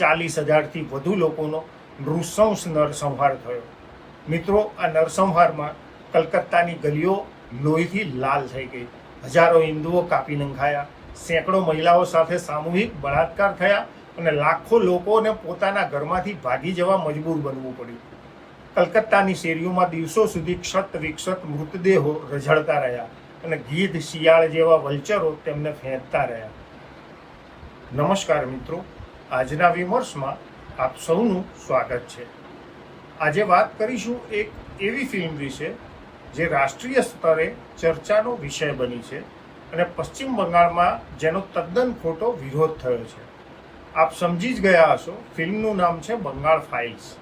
ચાલીસ હજારથી વધુ લોકોનો નૃશંસ નરસંહાર થયો. મિત્રો, આ નરસંહારમાં કલકત્તાની ગલીઓ લોહીથી લાલ થઈ ગઈ. હજારો હિન્દુઓ કાપી નંખાયા. સેંકડો મહિલાઓ સાથે સામૂહિક બળાત્કાર થયા અને લાખો લોકોને પોતાના ઘરમાંથી ભાગી જવા મજબૂર બનવું પડ્યું. કલકત્તાની શેરીઓમાં દિવસો સુધી ક્ષત વિક્ષત મૃતદેહો રઝળતા રહ્યા અને ગીધ શિયાળ જેવા વલ્ચરો તેમને ફેંકતા રહ્યા. નમસ્કાર મિત્રો. આજના વિમર્શમાં આપ સૌનું સ્વાગત છે. આજે વાત કરીશું એક એવી ફિલ્મ વિશે જે રાષ્ટ્રીય સ્તરે ચર્ચાનો વિષય બની છે અને પશ્ચિમ બંગાળમાં જેનો તદ્દન ખોટો વિરોધ થયો છે. આપ સમજી જ ગયા હશો, ફિલ્મનું નામ છે બંગાળ ફાઇલ્સ.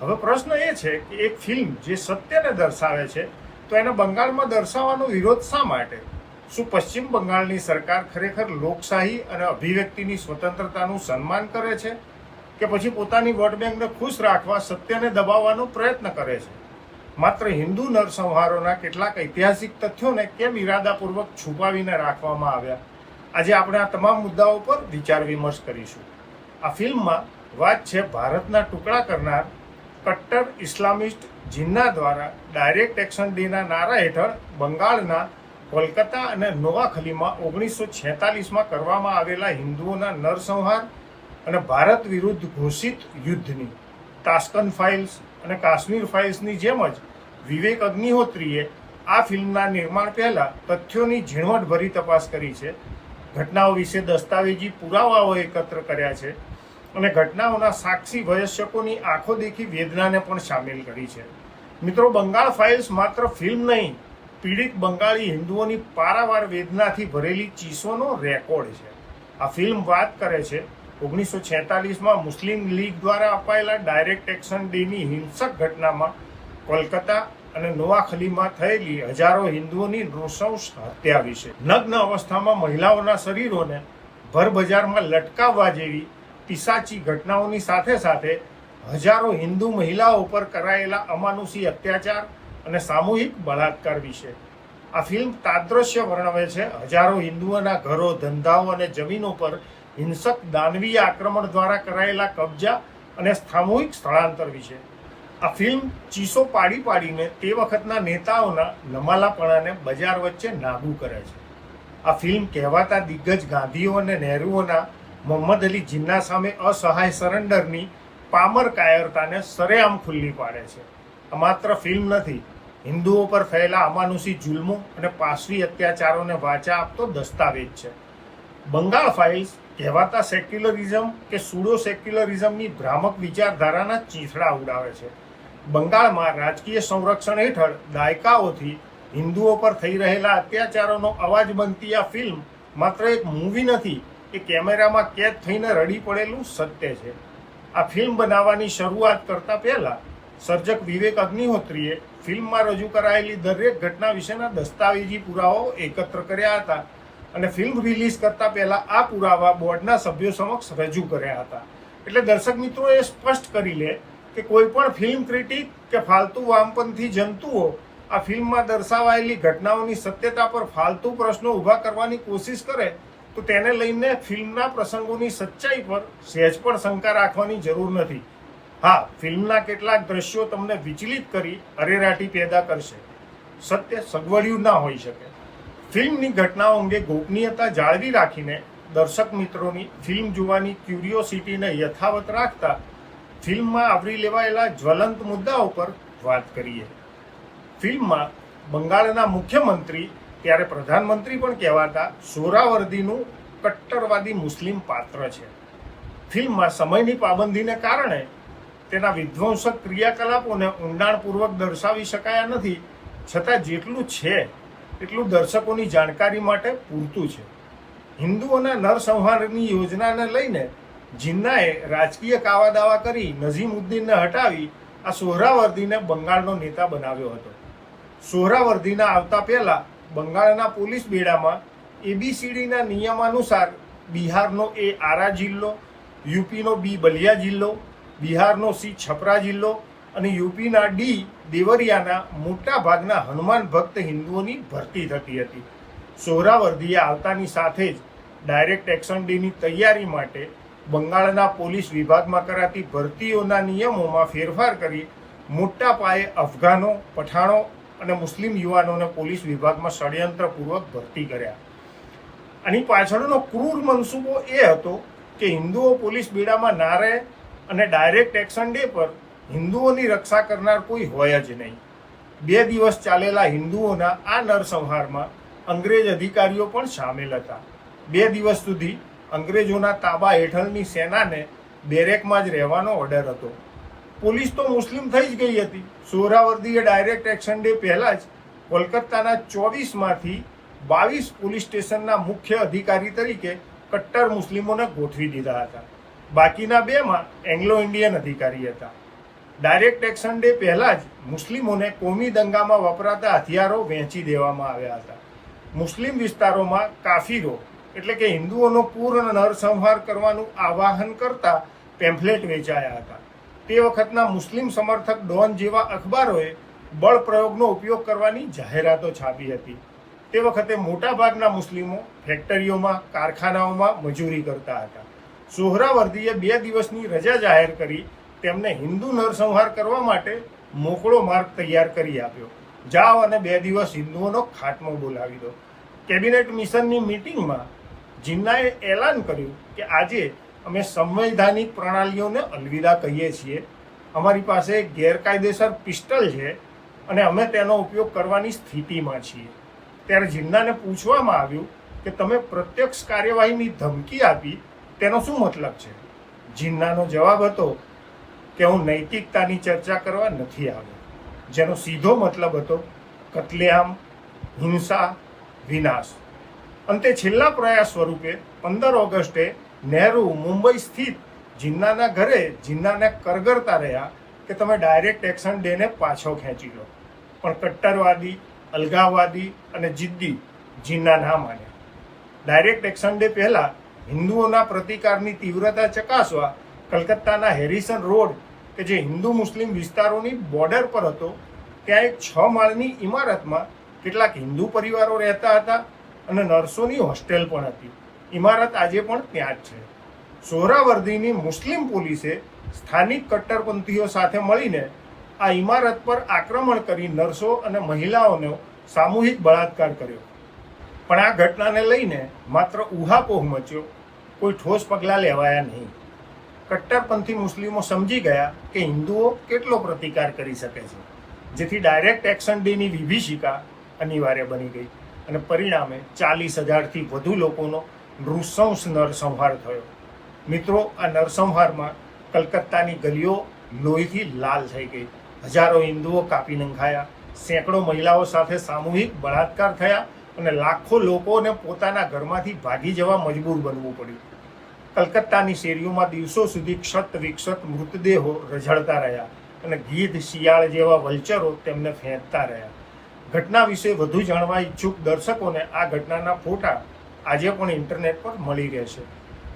હવે પ્રશ્ન એ છે કે એક ફિલ્મ જે સત્યને દર્શાવે છે, તો એને બંગાળમાં દર્શાવવાનો વિરોધ શા માટે? શું પશ્ચિમ બંગાળની સરકાર ખરેખર લોકશાહી અને અભિવ્યક્તિની સ્વતંત્રતાનું સન્માન કરે છે કે પછી પોતાની વોટ બેંકને ખુશ રાખવા સત્યને દબાવવાનો પ્રયત્ન કરે છે? માત્ર હિન્દુ નરસંહારોના કેટલાક ઐતિહાસિક તથ્યોને કેમ ઇરાદાપૂર્વક છુપાવીને રાખવામાં આવ્યા? આજે આપણે આ તમામ મુદ્દાઓ પર વિચાર વિમર્શ કરીશું. આ ફિલ્મમાં વાત છે ભારતના ટુકડા કરનાર કટ્ટર ઇસ્લામિસ્ટ જિન્ના દ્વારા ડાયરેક્ટ એક્શન ડેના નારા હેઠળ બંગાળના કોલકાતા અને નોવાખલીમાં ઓગણીસો છેતાલીસમાં કરવામાં આવેલા હિન્દુઓના નરસંહાર અને ભારત વિરુદ્ધ ઘોષિત યુદ્ધની તાસ્કન ફાઇલ્સ અને કાશ્મીર ફાઇલ્સની જેમ જ વિવેક અગ્નિહોત્રીએ આ ફિલ્મના નિર્માણ પહેલાં તથ્યોની ઝીણવટભરી તપાસ કરી છે. ઘટનાઓ વિશે દસ્તાવેજી પુરાવાઓ એકત્ર કર્યા છે અને ઘટનાઓના સાક્ષી વયસ્કોની આંખો દેખી વેદનાને પણ સામેલ કરી છે. મિત્રો, બંગાળ ફાઇલ્સ માત્ર ફિલ્મ નહીં પીડિત બંગાળી હિન્દુઓની પારાવાર વેદનાથી ભરેલી ચીસોનો રેકોર્ડ છે. આ ફિલ્મ વાત કરે છે, ઓગણીસો છેતાલીસમાં મુસ્લિમ લીગ દ્વારા અપાયેલા ડાયરેક્ટ એક્શન ડેની હિંસક ઘટનામાં કોલકાતા અને નોવાખલીમાં થયેલી હજારો હિન્દુઓની નૃશંસ હત્યા વિશે. નગ્ન અવસ્થામાં મહિલાઓના શરીરોને ભરબજારમાં લટકાવવા જેવી પિસાચી ઘટનાઓની સાથે સાથે હજારો હિન્દુ મહિલાઓ પર કરાયેલા અમાનુષી અત્યાચાર અને સામૂહિક બળાત્કાર વિશે. આ ફિલ્મ તાદ્રશ્ય વર્ણવે છે હજારો હિન્દુઓના ઘરો, ધંધાઓ અને જમીનો પર હિંસક દાનવીય આક્રમણ દ્વારા કરાયેલા કબજા અને સામૂહિક સ્થળાંતર વિશે. આ ફિલ્મ ચીસો પાડી પાડીને તે વખતના નેતાઓના નમાલાપણાને બજાર વચ્ચે નાબૂ કરે છે. આ ફિલ્મ કહેવાતા દિગ્ગજ ગાંધીઓ અને નહેરુઓના મોહમ્મદ અલી જિન્ના સામે અસહાય સરેન્ડરની પામર કાયરતાને સરેઆમ ખુલ્લી પાડે છે. માત્ર ફિલ્મ નથી. હિન્દુઓ પર થયેલા અમાનુષી જુલ્મો અને પાશવી અત્યાચારોને વાચા આપતો દસ્તાવેજ છે. બંગાળ ફાઇલ્સ કહેવાતા સેક્યુલરિઝમ કે સુડો સેક્યુલરિઝમની ભ્રામક વિચારધારાના ચીથડા ઉડાવે છે. બંગાળમાં રાજકીય સંરક્ષણ હેઠળ દાયકાઓથી હિન્દુઓ પર થઈ રહેલા અત્યાચારોનો અવાજ બનતી આ ફિલ્મ માત્ર એક મૂવી નથી, એ કેમેરામાં કેદ થઈને રડી પડેલું સત્ય છે. આ ફિલ્મ બનાવવાની શરૂઆત કરતા પહેલા સર્જક વિવેક અગ્નિહોત્રીએ ફિલ્મમાં રજૂ કરાયેલી દરેક ઘટના વિશેના દસ્તાવેજી પુરાવાઓ એકત્ર કર્યા હતા અને ફિલ્મ રિલીઝ કરતા પહેલા આ પુરાવા બોર્ડના સભ્યો સમક્ષ રજૂ કર્યા હતા. એટલે દર્શક મિત્રો એ સ્પષ્ટ કરી લે કે કોઈ પણ ફિલ્મ ક્રિટિક કે ફાલતુ વામપંથી જંતુઓ આ ફિલ્મમાં દર્શાવાયેલી ઘટનાઓની સત્યતા પર ફાલતુ પ્રશ્નો ઊભા કરવાની કોશિશ કરે તો તેને લઈને ફિલ્મના પ્રસંગોની સચ્ચાઈ પર સહેજ પણ શંકા રાખવાની જરૂર નથી. હા, ફિલ્મના કેટલાક દ્રશ્યો તમને વિચલિત કરી અરેરાટી પેદા કરશે. સત્ય સગવડિયું ના હોઈ શકે. ફિલ્મની ઘટનાઓ અંગે ગોપનીયતા જાળવી રાખીને દર્શક મિત્રોની ફિલ્મ જોવાની ક્યુરિયોસિટીને યથાવત રાખતા ફિલ્મમાં આવરી લેવાયેલા જ્વલંત મુદ્દાઓ પર વાત કરીએ. ફિલ્મમાં બંગાળના મુખ્યમંત્રી, ત્યારે પ્રધાનમંત્રી પણ કહેવાતા સોરાવર્દીનું કટ્ટરવાદી મુસ્લિમ પાત્ર છે. ફિલ્મમાં સમયની પાબંદીને કારણે તેના વિધ્વંસક ક્રિયાકલાપોને ઊંડાણપૂર્વક દર્શાવી શકાયા નથી, છતાં જેટલું છે, એટલું દર્શકોની જાણકારી માટે પૂરતું છે. હિન્દુઓના નરસંહારની યોજનાને લઈને જિન્નાએ રાજકીય કાવાદાવા કરી નઝીમુદ્દીનને હટાવી આ સોહરાવર્દીને બંગાળનો નેતા બનાવ્યો હતો. સોહરાવર્દીના આવતા પહેલા બંગાળના પોલીસ બેડામાં એબીસીડીના નિયમાનુસાર બિહારનો એ આરા જિલ્લો, યુપીનો બી બલિયા જિલ્લો બિહારનો સી છપરા જિલ્લો અને યુપીના ડી દેવરિયાના મોટા ભાગના હનુમાન ભક્ત હિન્દુઓની ભરતી થતી હતી. સોહરાવર્દીએ આવતાની સાથે જ ડાયરેક્ટ એક્શન ડેની તૈયારી માટે બંગાળના પોલીસ વિભાગમાં કરાતી ભરતીઓના નિયમોમાં ફેરફાર કરી મોટા પાયે અફઘાનો, પઠાણો અને મુસ્લિમ યુવાનોને પોલીસ વિભાગમાં ષડયંત્રપૂર્વક ભરતી કર્યા. આની પાછળનો ક્રૂર મનસૂબો એ હતો કે હિન્દુઓ પોલીસ બેડામાં ના રહે અને ડાયરેક્ટ એક્શન ડે પર હિન્દુઓની રક્ષા કરનાર કોઈ હોય જ નહીં. બે દિવસ ચાલેલા હિન્દુઓના આ નરસંહારમાં અંગ્રેજ અધિકારીઓ પણ સામેલ હતા. બે દિવસ સુધી અંગ્રેજોના તાબા હેઠળની સેનાને બેરેકમાં જ રહેવાનો ઓર્ડર હતો. પોલીસ તો મુસ્લિમ થઈ જ ગઈ હતી. સોહરાવર્દીએ ડાયરેક્ટ એક્શન ડે પહેલાં જ કોલકાતાના ચોવીસમાંથી બાવીસ પોલીસ સ્ટેશનના મુખ્ય અધિકારી તરીકે કટ્ટર મુસ્લિમોને ગોઠવી દીધા હતા. બાકીના બેમાં એંગ્લો ઇન્ડિયન અધિકારી હતા. ડાયરેક્ટ એક્શન ડે પહેલા જ મુસ્લિમોને કોમી દંગામાં વપરાતા હથિયારો વહેંચી દેવામાં આવ્યા હતા. મુસ્લિમ વિસ્તારોમાં કાફીરો, એટલે કે હિન્દુઓનો પૂર્ણ નરસંહાર કરવાનું આવાહન કરતા પેમ્ફલેટ વેચાયા હતા. તે વખતના મુસ્લિમ સમર્થક ડોન જેવા અખબારોએ બળ પ્રયોગનો ઉપયોગ કરવાની જાહેરાતો છાપી હતી. તે વખતે મોટાભાગના મુસ્લિમો ફેક્ટરીઓમાં કારખાનાઓમાં મજૂરી કરતા હતા. સોહરાવર્દીએ બે દિવસની રજા જાહેર કરી તેમને હિન્દુ નરસંહાર કરવા માટે મોકળો માર્ગ તૈયાર કરી આપ્યો. જાઓ અને બે દિવસ હિન્દુઓનો ખાટમો બોલાવી દો. કેબિનેટ મિશનની મિટિંગમાં જિન્નાએ એલાન કર્યું કે આજે અમે સંવૈધાનિક પ્રણાલીઓને અલવિદા કહીએ છીએ. અમારી પાસે ગેરકાયદેસર પિસ્ટલ છે અને અમે તેનો ઉપયોગ કરવાની સ્થિતિમાં છીએ. ત્યારે જિન્નાને પૂછવામાં આવ્યું કે તમે પ્રત્યક્ષ કાર્યવાહીની ધમકી આપી તેનો શું મતલબ છે? જિન્નાનો જવાબ હતો કે હું નૈતિકતાની ચર્ચા કરવા નથી આવ્યો. જેનો સીધો મતલબ હતો કતલેઆમ, હિંસા, વિનાશ. અંતે છેલ્લા પ્રયાસ સ્વરૂપે પંદર ઓગસ્ટે નહેરુ, મુંબઈ સ્થિત જિન્નાના ઘરે જિન્નાને કરગરતા રહ્યા કે તમે ડાયરેક્ટ એક્શન ડેને પાછો ખેંચી લો. પણ કટ્ટરવાદી, અલગાવવાદી અને જિદ્દી જિન્ના ના માન્યા. ડાયરેક્ટ એક્શન ડે પહેલા હિન્દુઓના પ્રતિકારની તીવ્રતા ચકાસવા કલકત્તાના હેરિસન રોડ, કે જે હિન્દુ મુસ્લિમ વિસ્તારોની બોર્ડર પર હતો, ત્યાં એક છ માળની ઇમારતમાં કેટલાક હિન્દુ પરિવારો રહેતા હતા અને નર્સોની હોસ્ટેલ પણ હતી. ઇમારત આજે પણ ત્યાં જ છે. સોહરાવર્દીની મુસ્લિમ પોલીસે સ્થાનિક કટ્ટરપંથીઓ સાથે મળીને આ ઇમારત પર આક્રમણ કરી નર્સો અને મહિલાઓનો સામૂહિક બળાત્કાર કર્યો. પણ આ ઘટનાને લઈને માત્ર ઉહાપોહ મચ્યો. કોઈ ઠોસ પગલાં લેવાયા નહીં. કટ્ટરપંથી મુસ્લિમો સમજી ગયા કે હિન્દુઓ કેટલો પ્રતિકાર કરી શકે છે, જેથી ડાયરેક્ટ એક્શન ડેની વિભીષિકા અનિવાર્ય બની ગઈ અને પરિણામે ચાલીસ હજારથી વધુ લોકોનો નૃશંસ નરસંહાર થયો. મિત્રો, આ નરસંહારમાં કલકત્તાની ગલીઓ લોહીથી લાલ થઈ ગઈ. હજારો હિન્દુઓ કાપી નંખાયા. સેંકડો મહિલાઓ સાથે સામૂહિક બળાત્કાર થયા. અને લાખો લોકોને પોતાના ઘરમાંથી ભાગી જવા મજબૂર બનવું પડ્યું. કલકત્તાની શેરીઓમાં દિવસો સુધી ક્ષત વિક્ષત મૃતદેહો રઝળતા રહ્યા અને ગીધ, શિયાળ જેવા વલ્ચરો તેમને ફેંકતા રહ્યા. ઘટના વિશે વધુ જાણવા ઈચ્છુક દર્શકોને આ ઘટનાના ફોટા આજે પણ ઇન્ટરનેટ પર મળી રહેશે.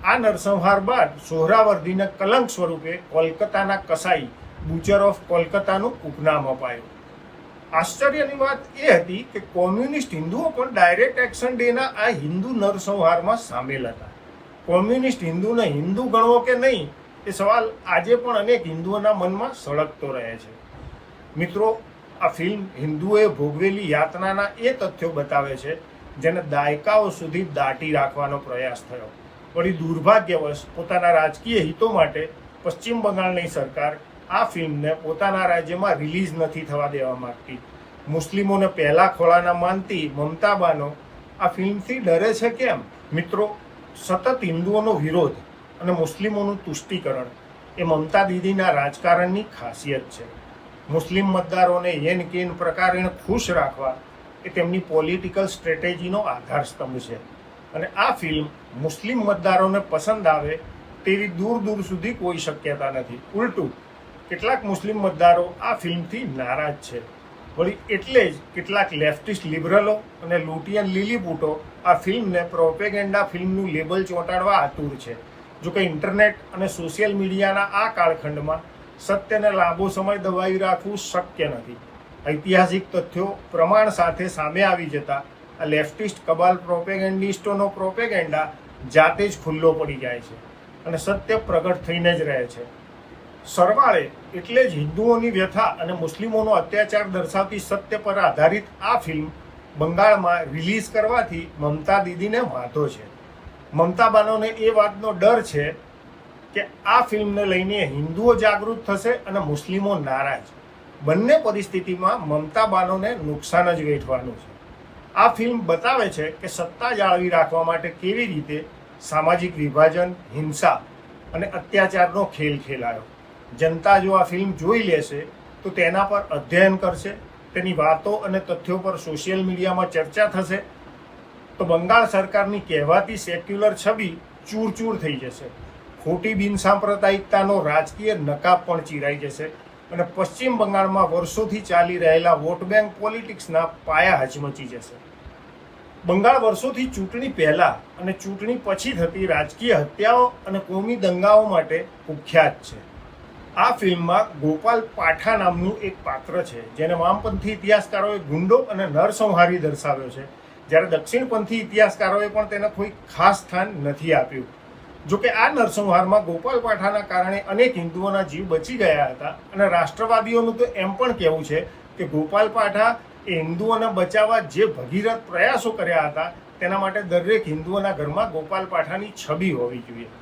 આ નરસંહાર બાદ સોહરાવર્દીને કલંક સ્વરૂપે કોલકાતાના કસાઈ, બુચર ઓફ કોલકાતાનું ઉપનામ અપાયું. આશ્ચર્યની વાત એ હતી કે કોમ્યુનિસ્ટ હિન્દુઓ પણ ડાયરેક્ટ એક્શન ડેના આ હિન્દુ નરસંહારમાં સામેલ હતા. કોમ્યુનિસ્ટ હિન્દુને હિન્દુ ગણવો કે નહીં, એ સવાલ આજે પણ અનેક હિન્દુઓના મનમાં સળગતો રહે છે. મિત્રો, આ ફિલ્મ હિન્દુઓએ ભોગવેલી યાતનાના એ તથ્યો બતાવે છે, જેને દાયકાઓ સુધી દાટી રાખવાનો પ્રયાસ થયો. વળી દુર્ભાગ્યવશ, પોતાના રાજકીય હિતો માટે પશ્ચિમ બંગાળની સરકાર આ ફિલ્મને પોતાના રાજ્યમાં રિલીઝ નથી થવા દેવા માંગતી. મુસ્લિમોને પહેલા ખોળાના માનતી મમતાબાનો આ ફિલ્મથી ડરે છે કેમ? મિત્રો, સતત હિન્દુઓનો વિરોધ અને મુસ્લિમોનું તુષ્ટિકરણ એ મમતા દીદીના રાજકારણની ખાસિયત છે. મુસ્લિમ મતદારોને યેન કેન પ્રકારે ખુશ રાખવા એ તેમની પોલિટિકલ સ્ટ્રેટેજીનો આધારસ્તંભ છે. અને આ ફિલ્મ મુસ્લિમ મતદારોને પસંદ આવે તેવી દૂર દૂર સુધી કોઈ શક્યતા નથી. ઉલટું કેટલાક મુસ્લિમ મતદારો આ ફિલ્મથી નારાજ છે. વળી એટલે જ કેટલાક લેફ્ટિસ્ટ લિબરલો અને લૂંટિયન લીલીપૂટો આ ફિલ્મને પ્રોપેગેન્ડા ફિલ્મનું લેબલ ચોંટાડવા આતુર છે. જો કે ઇન્ટરનેટ અને સોશિયલ મીડિયાના આ કાળખંડમાં સત્યને લાંબો સમય દબાવી રાખવું શક્ય નથી. ઐતિહાસિક તથ્યો પ્રમાણ સાથે સામે આવી જતા આ લેફ્ટિસ્ટ કબાલ પ્રોપેગેન્ડિસ્ટોનો પ્રોપેગેન્ડા જાતે જ ખુલ્લો પડી જાય છે અને સત્ય પ્રગટ થઈને જ રહે છે. સરવાળે એટલે જ હિન્દુઓની વ્યથા અને મુસ્લિમોનો અત્યાચાર દર્શાવતી સત્ય પર આધારિત આ ફિલ્મ બંગાળમાં રિલીઝ કરવાથી મમતા દીદીને વાંધો છે. મમતા બાનોને એ વાતનો ડર છે કે આ ફિલ્મને લઈને હિન્દુઓ જાગૃત થશે અને મુસ્લિમો નારાજ. બંને પરિસ્થિતિમાં મમતા બાનોને નુકસાન જ વેઠવાનું છે. આ ફિલ્મ બતાવે છે કે સત્તા જાળવી રાખવા માટે કેવી રીતે સામાજિક વિભાજન, હિંસા અને અત્યાચારનો ખેલ ખેલાયો. જનતા જો આ ફિલ્મ જોઈ લેશે, તો તેના પર અધ્યયન કરશે, તેની વાતો અને તથ્યો પર સોશિયલ મીડિયામાં ચર્ચા થશે, તો બંગાળ સરકારની કહેવાતી સેક્યુલર છબી ચૂરચૂર થઈ જશે. ખોટી બિનસાંપ્રદાયિકતાનો રાજકીય નકાબ પણ ચીરાઈ જશે અને પશ્ચિમ બંગાળમાં વર્ષોથી ચાલી રહેલા વોટ બેંક પોલિટિક્સના પાયા હચમચી જશે. બંગાળ વર્ષોથી ચૂંટણી પહેલા અને ચૂંટણી પછી થતી રાજકીય હત્યાઓ અને કોમી દંગાઓ માટે કુખ્યાત છે. આ ફિલ્મમાં ગોપાલ પાઠા નામનું એક પાત્ર છે, જેને વામપંથી ઇતિહાસકારોએ ગુંડો અને નરસંહારી દર્શાવ્યો છે. જ્યારે દક્ષિણપંથી ઇતિહાસકારોએ પણ તેને કોઈ ખાસ સ્થાન નથી આપ્યું. જોકે આ નરસંહારમાં ગોપાલ પાઠાના કારણે અનેક હિન્દુઓના જીવ બચી ગયા હતા અને રાષ્ટ્રવાદીઓનું તો એમ પણ કહેવું છે કે ગોપાલ પાઠા એ હિન્દુઓને બચાવવા જે ભગીરથ પ્રયાસો કર્યા હતા, તેના માટે દરેક હિન્દુઓના ઘરમાં ગોપાલ પાઠાની છબી હોવી જોઈએ.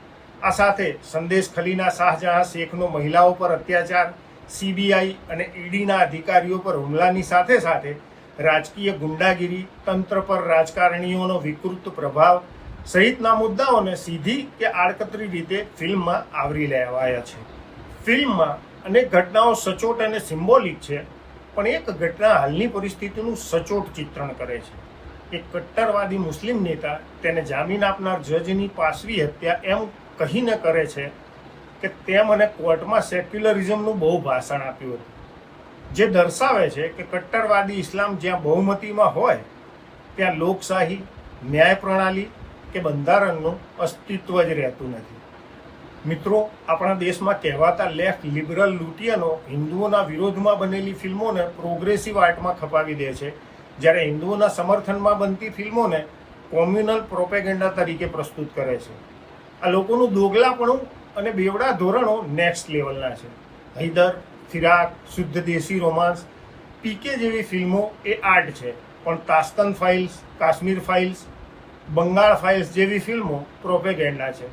આ સાથે સંદેશ ખલીના શાહજહાં, શેખનો મહિલાઓ પર અત્યાચાર, સીબીઆઈ અને ઈડીના અધિકારીઓ પર હુમલાની સાથે સાથે રાજકીય ગુંડાગીરી, તંત્ર પર રાજકારણીઓનો વિકૃત પ્રભાવ સહિતના મુદ્દાઓને સીધી કે આડકતરી રીતે ફિલ્મમાં આવરી લેવાયા છે. ફિલ્મમાં અનેક ઘટનાઓ સચોટ અને સિમ્બોલિક છે, પણ એક ઘટના હાલની પરિસ્થિતિનું સચોટ ચિત્રણ કરે છે. એક કટ્ટરવાદી મુસ્લિમ નેતા તેને જામીન આપનાર જજની પાસવી હત્યા એમ કહીને કરે છે કે તે મને કોર્ટમાં સેક્યુલરિઝમનું બહુ ભાષણ આપ્યું હતું. જે દર્શાવે છે કે કટ્ટરવાદી ઇસ્લામ જ્યાં બહુમતીમાં હોય, ત્યાં લોકશાહી, ન્યાય પ્રણાલી કે બંધારણનું અસ્તિત્વ જ રહેતું નથી. મિત્રો, આપણા દેશમાં કહેવાતા લેફ્ટ લિબરલ લૂંટિયનો હિન્દુઓના વિરોધમાં બનેલી ફિલ્મોને પ્રોગ્રેસિવ આર્ટમાં ખપાવી દે છે. જ્યારે હિન્દુઓના સમર્થનમાં બનતી ફિલ્મોને કોમ્યુનલ પ્રોપેગેન્ડા તરીકે પ્રસ્તુત કરે છે. આ લોકોનું દોગલાપણું અને બેવડા ધોરણો નેક્સ્ટ લેવલના છે. હૈદર, ફિરાક, શુદ્ધ દેશી રોમાન્સ પીકે જેવી ફિલ્મો એ આર્ટ છે. પણ તાસ્તન files Kashmir files Bengal files જેવી ફિલ્મો પ્રોપેગેન્ડા છે.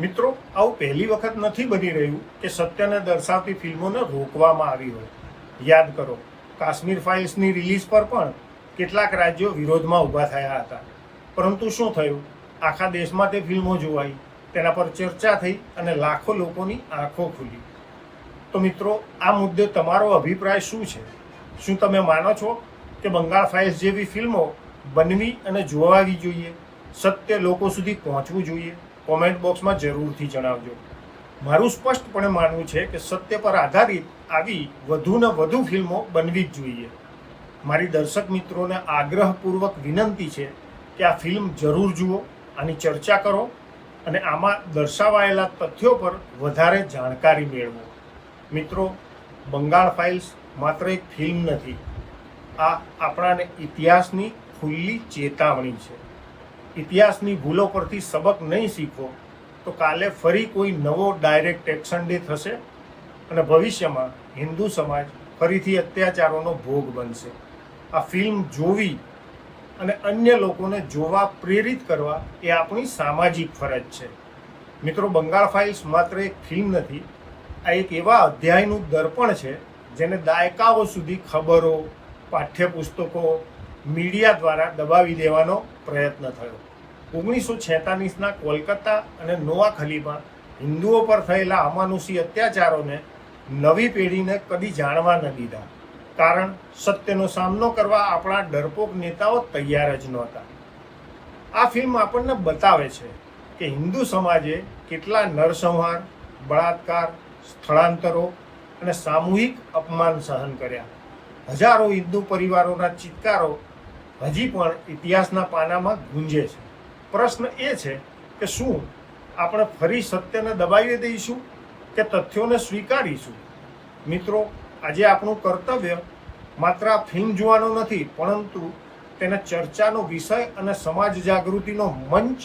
મિત્રો, આવું પહેલી વખત નથી બની રહ્યું કે સત્યને દર્શાવતી ફિલ્મોને રોકવામાં આવી હોય. યાદ કરો, કાશ્મીર ફાઇલ્સની રિલીઝ પર પણ કેટલાક રાજ્યો વિરોધમાં ઊભા થયા હતા. પરંતુ શું થયું? આખા દેશમાં તે ફિલ્મો જોવાઈ. તેના પર ચર્ચા થઈ અને લાખો લોકોની આંખો ખુલી. તો મિત્રો, આ મુદ્દે તમારો અભિપ્રાય શું છે? શું તમે માનો છો કે બંગાળ ફાઇલ્સ જેવી ફિલ્મો બનવી અને જોવાવી જોઈએ? સત્ય લોકો સુધી પહોંચવું જોઈએ? કોમેન્ટ બોક્સમાં જરૂરથી જણાવજો. મારું સ્પષ્ટપણે માનવું છે કે સત્ય પર આધારિત આવી વધુ ને વધુ ફિલ્મો બનવી જ જોઈએ. મારી દર્શક મિત્રોને આગ્રહપૂર્વક વિનંતી છે કે આ ફિલ્મ જરૂર જુઓ આની ચર્ચા કરો અને આમાં દર્શાવાયેલા તથ્યો પર વધારે જાણકારી મેળવો. મિત્રો, બંગાળ ફાઇલ્સ માત્ર એક ફિલ્મ નથી. આ આપણાને ઇતિહાસની ખુલ્લી ચેતવણી છે. ઇતિહાસની ભૂલો પરથી સબક નહીં શીખો તો કાલે ફરી કોઈ નવો ડાયરેક્ટ એક્શન ડે થશે અને ભવિષ્યમાં હિન્દુ સમાજ ફરીથી અત્યાચારોનો ભોગ બનશે. આ ફિલ્મ જોવી અને અન્ય લોકોને જોવા, પ્રેરિત કરવા એ આપણી સામાજિક ફરજ છે. મિત્રો, બંગાળ ફાઇલ્સ માત્ર એક ફિલ્મ નથી, આ એક એવા અધ્યાયનું દર્પણ છે જેને દાયકાઓ સુધી ખબરો, પાઠ્યપુસ્તકો, મીડિયા દ્વારા દબાવી દેવાનો પ્રયત્ન થયો. ઓગણીસો છેતાલીસના કોલકાતા અને નોવાખલીમાં હિન્દુઓ પર થયેલા અમાનુષી અત્યાચારોને નવી પેઢીને કદી જાણવા ન દીધા. કારણ સત્યનો સામનો કરવા આપણા ડરપોક નેતાઓ તૈયાર જ નહોતા. આ ફિલ્મ આપણને બતાવે છે કે હિન્દુ સમાજે કેટલા નરસંહાર, બળાત્કાર, સ્થળાંતરો અને સામૂહિક અપમાન સહન કર્યા. હજારો હિન્દુ પરિવારોના ચિત્કારો હજી પણ ઇતિહાસના પાનામાં ગુંજે છે. પ્રશ્ન એ છે કે શું આપણે ફરી સત્યને દબાવી દઈશું કે તથ્યોને સ્વીકારીશું? મિત્રો આજે આપણું કર્તવ્ય માત્ર ફિલ્મ જોવાનો નથી, પરંતુ તેના ચર્ચાનો વિષય અને સમાજ જાગૃતિનો મંચ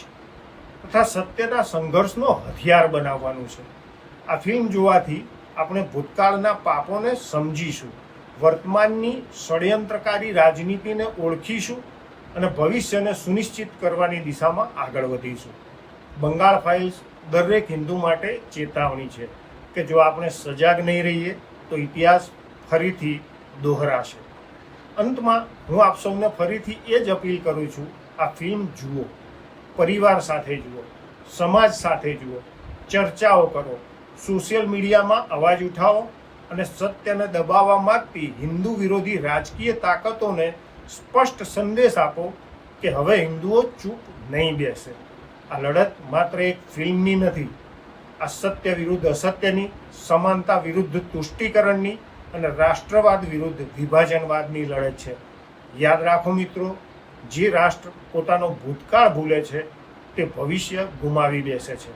તથા સત્યના સંઘર્ષનો હથિયાર બનાવવાનું છે. આ ફિલ્મ જોવાથી આપણે ભૂતકાળના પાપોને સમજીશું, વર્તમાનની ષડયંત્રકારી રાજનીતિને ઓળખીશું અને ભવિષ્યને સુનિશ્ચિત કરવાની દિશામાં આગળ વધીશું. બંગાળ ફાઇલ્સ દરેક હિન્દુ માટે ચેતવણી છે કે જો આપણે સજાગ નહીં રહીએ તો ઇતિહાસ ફરીથી દોહરાશે. અંતમાં હું આપ સૌને ફરીથી એ જ અપીલ કરું છું, આ ફિલ્મ જુઓ, પરિવાર સાથે જુઓ, સમાજ સાથે જુઓ, ચર્ચાઓ કરો, સોશિયલ મીડિયામાં અવાજ ઉઠાવો અને સત્યને દબાવવા માંગતી હિન્દુ વિરોધી રાજકીય તાકાતોને સ્પષ્ટ સંદેશ આપો કે હવે હિન્દુઓ ચૂપ નહીં બેસે. આ લડત માત્ર એક ફિલ્મની નથી આ સત્ય વિરુદ્ધ અસત્યની, સમાનતા વિરુદ્ધ તુષ્ટિકરણની અને રાષ્ટ્રવાદ વિરુદ્ધ વિભાજનવાદની લડત છે. યાદ રાખો મિત્રો, જે રાષ્ટ્ર પોતાનો ભૂતકાળ ભૂલે છે, તે ભવિષ્ય ગુમાવી બેસે છે.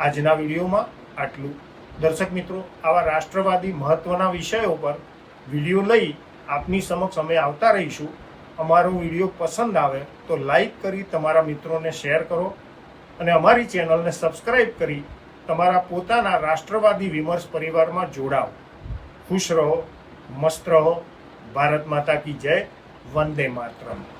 આજના વિડીયોમાં આટલું. દર્શક મિત્રો, આવા રાષ્ટ્રવાદી મહત્વના વિષયો પર વીડિયો લઈ આપની સમક્ષ અમે આવતા રહીશું. અમારો વીડિયો પસંદ આવે તો લાઈક કરી તમારા મિત્રોને શેર કરો અને અમારી ચેનલને સબસ્ક્રાઈબ કરી તમારા પોતાના રાષ્ટ્રવાદી વિમર્શ પરિવારમાં જોડાઓ. ખુશ રહો, મસ્ત રહો. ભારત માતા કી જય, વંદે માતરમ.